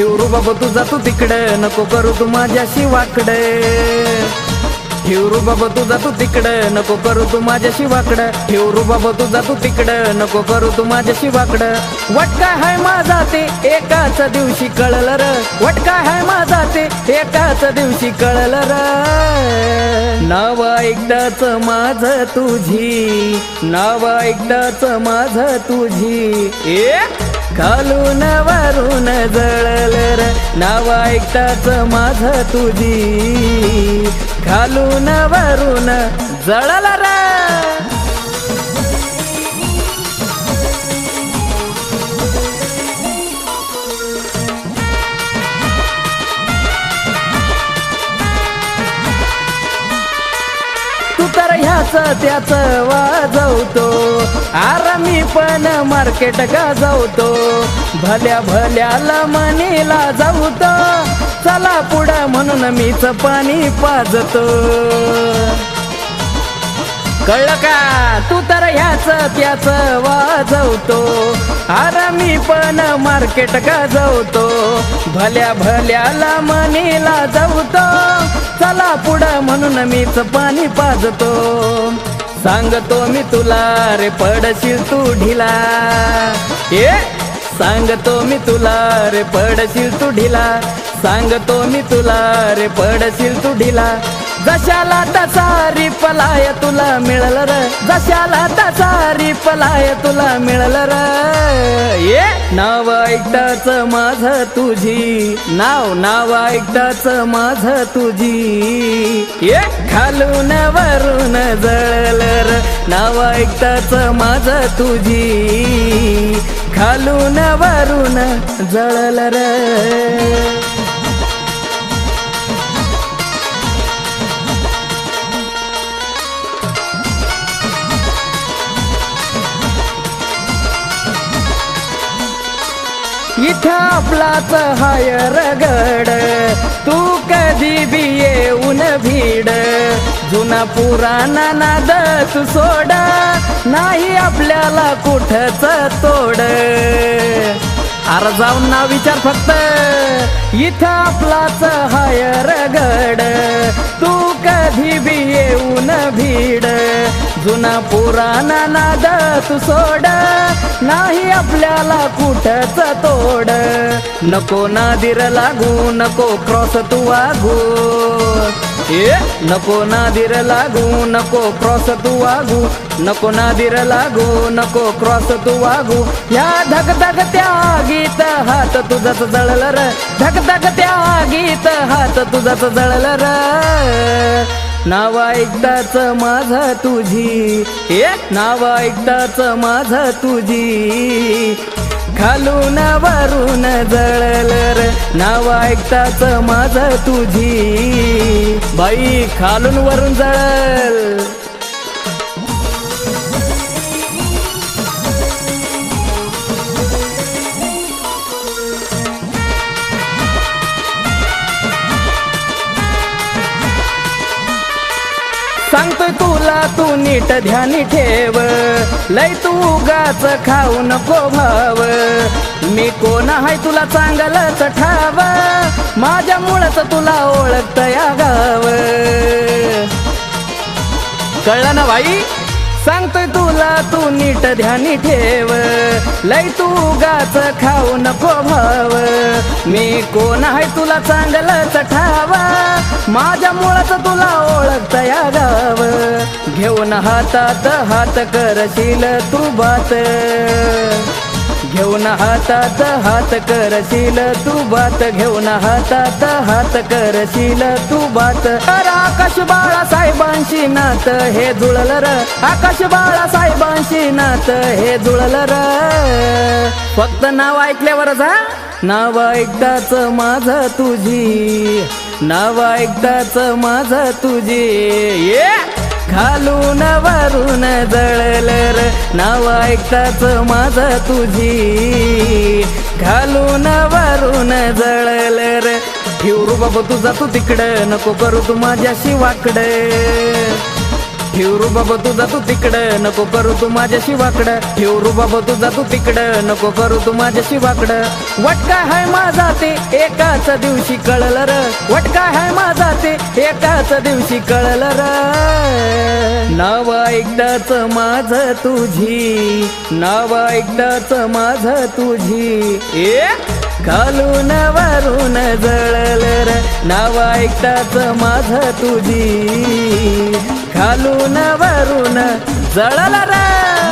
ठेवरू बाबा तू जातो तिकडं. नको करू तू माझ्याशी वाकडे. ठेवरू बाबा तू जातो तिकडं. नको करू तू माझ्याशी वाकडं. ठेवरू बाबा तू जातो तिकडं. नको करू तू माझ्याशी वाकडं. वटका हाय माझा ते एकाच दिवशी कळलं र. वटका हाय माझा ते एकाच दिवशी कळलं र. नाव एकदाच माझ तुझी. नाव एकदाच माझ तुझी. एक खालून वरून जळल र. नाव ऐकताच माझ तुझी. खालून वरून जळल र. ह्याच त्याच वाजवतो. आरामी पण मार्केट गाजवतो. भल्या भल्याला मनीला जाऊतो. चला पुढं म्हणून मीच पाणी पाजतो. कळलं का? तू तर ह्याच त्याच वाजवतो. आरामी पण मार्केट गाजवतो. भल्या भल्याला मनीला जाऊतो. चला पुढं म्हणून मीच पाणी पाजतो. सांगतो मी तुला रे पडशील तू ढिला. ए सांगतो मी तुला रे पडशील तू ढिला. सांगतो मी तुला रे पडशील तू ढिला. जशाला तसा रिपलाय तुला मिळल र. जशाला तसा रिपलाय तुला मिळल र. ये नाव ऐकताच माझ तुझी. नाव नाव ऐकताच माझ तुझी. ये खालून वरून जळल र. नाव ऐकताच माझ तुझी. खालून वरून जळल र. इथं आपलाच हाय रगड. तू कधी बी येऊन भीड. जुना पुराणा नाद तू नाही आपल्याला कुठच तोड. अरे जाऊन ना विचार फक्त. इथं आपलाच हाय रगड. तू कधी बी येऊन भीड. जुना पुराणा नाद तू सोड. नाही आपल्याला कुठच तोड. नको नादीर लागू नको क्रॉस तू वागू. ए नको नादीर लागू नको क्रॉस तू वागू. नको नादीर लागू नको क्रॉस तू वागू. या धग धग त्या गीत हात तुझाच जळल र. धग धग त्या गीत हात तुझाच जळल र. नाव ऐकताच माझ तुझी. ए नाव ऐकताच माझ तुझी. खालून वरून जळल नाव ऐकताच माझ तुझी. बाई खालून वरून जळल. तू नीट ध्यानी ठेव. लय तू गाच खाऊ नको भाव. मी कोण आहे तुला चांगलंच ठाव. माझ्यामुळंच तुला ओळखत या गाव. कळलं ना भाई सांगतोय तुला तू नीट ध्यानी ठेव. लय तू गाच खाऊ नको भाव. मी कोण आहे तुला चांगलंच ठाव. माझ्यामुळंच तुला ओळखत या गाव. घेऊन हातात हात करशील तू बात. घेऊन हातात हात करशील तू बात. घेऊन हातात हात करशील तू बात. अर आकाश बाळा साहेबांशी नात हे जुळल र. आकाश बाळा साहेबांशी नात हे जुळल र. फक्त नाव ऐकल्यावरच हा नाव ऐकताच माझ तुझी. नाव ऐकताच माझ तुझी. ये. खालून वरून जळल र नाव ऐकताच माझं तुझी. घालून वरून जळल र ठेवरू बाबा तुझा तू तिकडं. नको करू तू माझ्याशी वाकडं. ठेवरू बाबा तू तू तिकडं नको करू तू माझ्याशी वाकडं ठेवरू बाबा तू तू तिकडं नको करू तू माझ्याशी वाकडं वटका हाय माझा ते एकाच दिवशी कळलं र. वटका हाय माझा ते एकाच दिवशी कळलं र. नाव एकदाच माझ तुझी नाव एकदाच माझ तुझी. ए? घालून वरून जळल र. नाव ऐकताच माझ तुझी. घालून वरून जळला र.